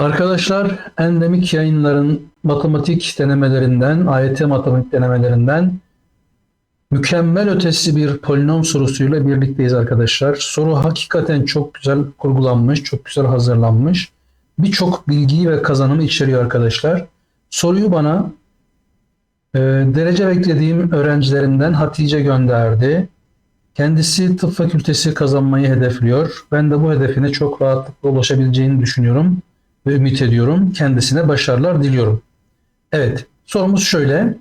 Arkadaşlar endemik yayınların matematik denemelerinden, AYT matematik denemelerinden mükemmel ötesi bir polinom sorusuyla birlikteyiz arkadaşlar. Soru hakikaten çok güzel kurgulanmış, çok güzel hazırlanmış. Birçok bilgiyi ve kazanımı içeriyor arkadaşlar. Soruyu bana e, derece beklediğim öğrencilerimden Hatice gönderdi. Kendisi tıp fakültesi kazanmayı hedefliyor. Ben de bu hedefine çok rahatlıkla ulaşabileceğini düşünüyorum ve ümit ediyorum. Kendisine başarılar diliyorum. Evet, sorumuz şöyle.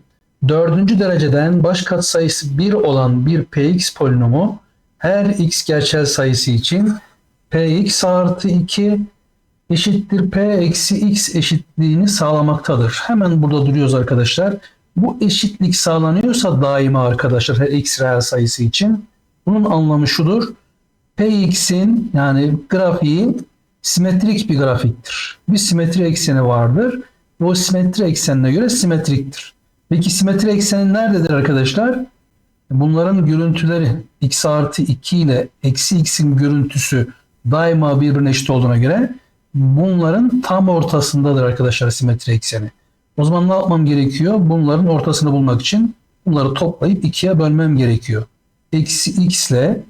Dördüncü dereceden baş katsayısı 1 olan bir px polinomu her x gerçel sayısı için px artı 2 eşittir p eksi x eşitliğini sağlamaktadır. Hemen burada duruyoruz arkadaşlar. Bu eşitlik sağlanıyorsa daima arkadaşlar her x reel sayısı için bunun anlamı şudur. Px'in yani grafiği simetrik bir grafiktir. Bir simetri ekseni vardır. Ve o simetri eksenine göre simetriktir. Peki simetri ekseni nerededir arkadaşlar? Bunların görüntüleri x artı 2 ile eksi x'in görüntüsü daima birbirine eşit olduğuna göre bunların tam ortasındadır arkadaşlar simetri ekseni. O zaman ne yapmam gerekiyor? Bunların ortasını bulmak için bunları toplayıp ikiye bölmem gerekiyor. Eksi x ile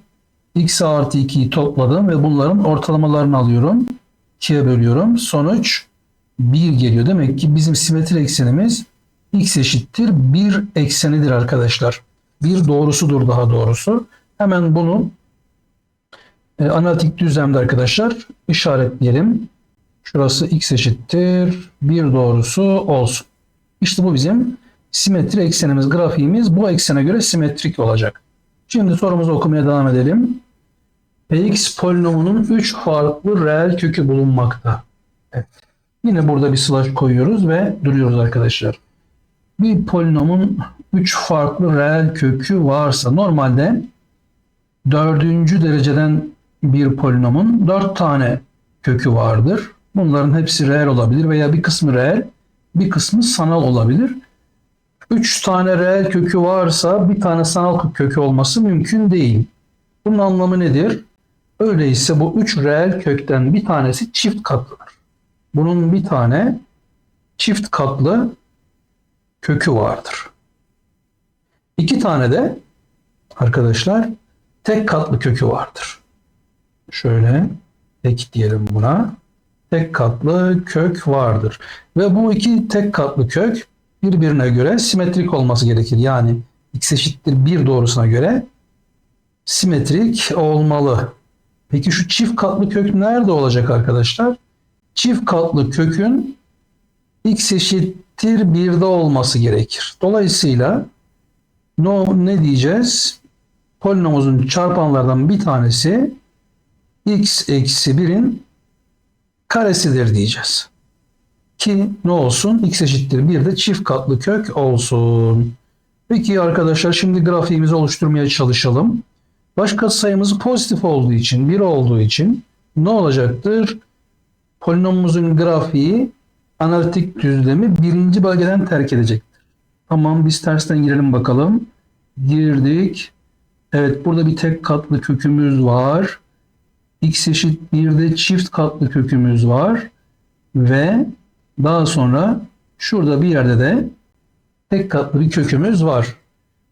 x artı 2'yi topladım ve bunların ortalamalarını alıyorum. 2'ye bölüyorum. Sonuç 1 geliyor. Demek ki bizim simetri eksenimiz x eşittir 1 eksenidir arkadaşlar. Bir doğrusudur daha doğrusu. Hemen bunu e, analitik düzlemde arkadaşlar işaretleyelim. Şurası x eşittir 1 doğrusu olsun. İşte bu bizim simetri eksenimiz, grafiğimiz bu eksene göre simetrik olacak. Şimdi sorumuzu okumaya devam edelim. Px polinomunun 3 farklı reel kökü bulunmakta. Evet. Yine burada bir slash koyuyoruz ve duruyoruz arkadaşlar. Bir polinomun 3 farklı reel kökü varsa normalde dördüncü dereceden bir polinomun 4 tane kökü vardır. Bunların hepsi reel olabilir veya bir kısmı reel, bir kısmı sanal olabilir. 3 tane reel kökü varsa bir tane sanal kökü olması mümkün değil. Bunun anlamı nedir? Öyleyse bu 3 reel kökten bir tanesi çift katlıdır. Bunun bir tane çift katlı kökü vardır. İki tane de arkadaşlar tek katlı kökü vardır. Şöyle tek diyelim buna. Tek katlı kök vardır. Ve bu iki tek katlı kök birbirine göre simetrik olması gerekir. Yani x eşittir 1 doğrusuna göre simetrik olmalı. Peki şu çift katlı kök nerede olacak arkadaşlar? Çift katlı kökün x eşittir 1'de olması gerekir. Dolayısıyla no, ne diyeceğiz? Polinomumuzun çarpanlardan bir tanesi x eksi 1'in karesidir diyeceğiz. Ki ne olsun? x eşittir 1 de çift katlı kök olsun. Peki arkadaşlar şimdi grafiğimizi oluşturmaya çalışalım. Baş katsayımız pozitif olduğu için, 1 olduğu için ne olacaktır? Polinomumuzun grafiği analitik düzlemi birinci bölgeden terk edecektir. Tamam biz tersten girelim bakalım. Girdik. Evet burada bir tek katlı kökümüz var. x eşit 1'de çift katlı kökümüz var. Ve daha sonra şurada bir yerde de tek katlı bir kökümüz var.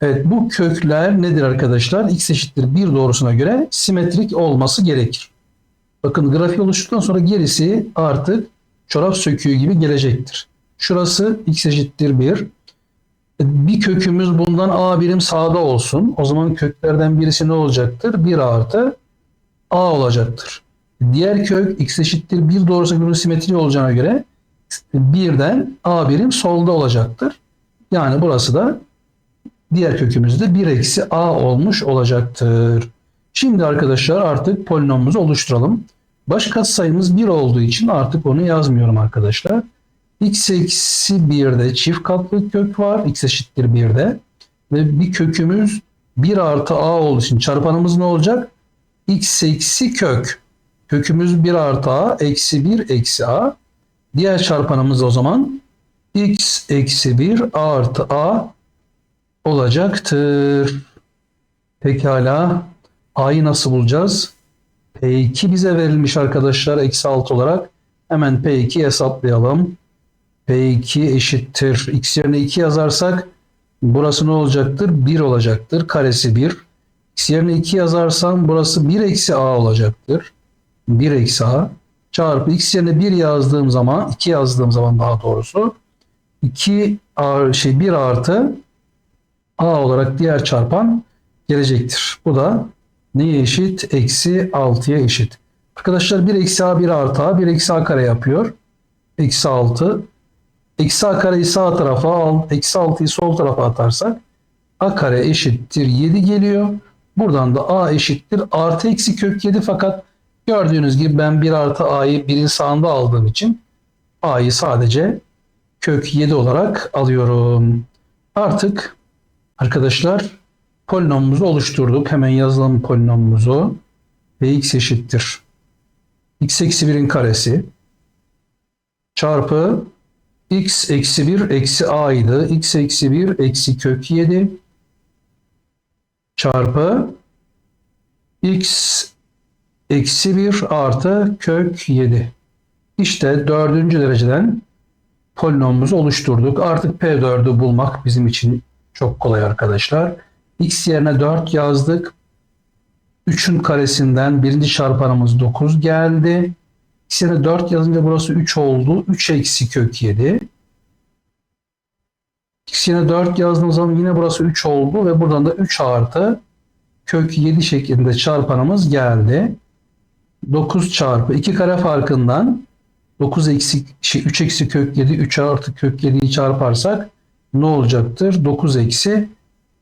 Evet bu kökler nedir arkadaşlar? X eşittir 1 doğrusuna göre simetrik olması gerekir. Bakın grafik oluştuktan sonra gerisi artık çorap söküğü gibi gelecektir. Şurası x eşittir 1. Bir kökümüz bundan a birim sağda olsun. O zaman köklerden birisi ne olacaktır? 1 artı a olacaktır. Diğer kök x eşittir 1 doğrusuna göre simetri olacağına göre birden a birim solda olacaktır. Yani burası da diğer kökümüzde 1 eksi a olmuş olacaktır. Şimdi arkadaşlar artık polinomumuzu oluşturalım. Baş katsayımız 1 olduğu için artık onu yazmıyorum arkadaşlar. x eksi 1'de çift katlı kök var. x eşittir 1'de. Ve bir kökümüz 1 artı a olduğu için çarpanımız ne olacak? x eksi kök. Kökümüz 1 artı a eksi 1 eksi a. Diğer çarpanımız o zaman x eksi 1 artı a olacaktır. Pekala. A'yı nasıl bulacağız? P2 bize verilmiş arkadaşlar eksi 6 olarak. Hemen P2 hesaplayalım. P2 eşittir. X yerine 2 yazarsak burası ne olacaktır? 1 olacaktır. Karesi 1. X yerine 2 yazarsam burası 1 eksi A olacaktır. 1 eksi A çarpı X yerine 1 yazdığım zaman 2 yazdığım zaman daha doğrusu 2 A, şey 1 artı A olarak diğer çarpan gelecektir. Bu da neye eşit? Eksi 6'ya eşit. Arkadaşlar 1 eksi A 1 artı A 1 eksi A kare yapıyor. Eksi 6. Eksi A kareyi sağ tarafa al. Eksi 6'yı sol tarafa atarsak A kare eşittir 7 geliyor. Buradan da A eşittir artı eksi kök 7 fakat gördüğünüz gibi ben 1 artı A'yı 1'in sağında aldığım için A'yı sadece kök 7 olarak alıyorum. Artık arkadaşlar polinomumuzu oluşturduk. Hemen yazalım polinomumuzu. Vx eşittir. x eksi 1'in karesi çarpı x eksi 1 eksi a idi. x eksi 1 eksi kök 7 çarpı x eksi 1 artı kök 7. İşte dördüncü dereceden polinomumuzu oluşturduk. Artık P4'ü bulmak bizim için çok kolay arkadaşlar. X yerine 4 yazdık. 3'ün karesinden birinci çarpanımız 9 geldi. X yerine 4 yazınca burası 3 oldu. 3 eksi kök 7. X yerine 4 yazdığımız zaman yine burası 3 oldu ve buradan da 3 artı kök 7 şeklinde çarpanımız geldi. 9 çarpı 2 kare farkından 9 eksi şey 3 eksi kök 7 3 artı kök 7'yi çarparsak ne olacaktır? 9 eksi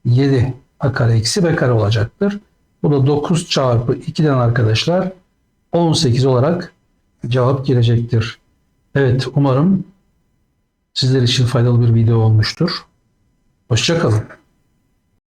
7 a kare eksi b kare olacaktır. Bu da 9 çarpı 2'den arkadaşlar 18 olarak cevap gelecektir. Evet umarım sizler için faydalı bir video olmuştur. Hoşçakalın.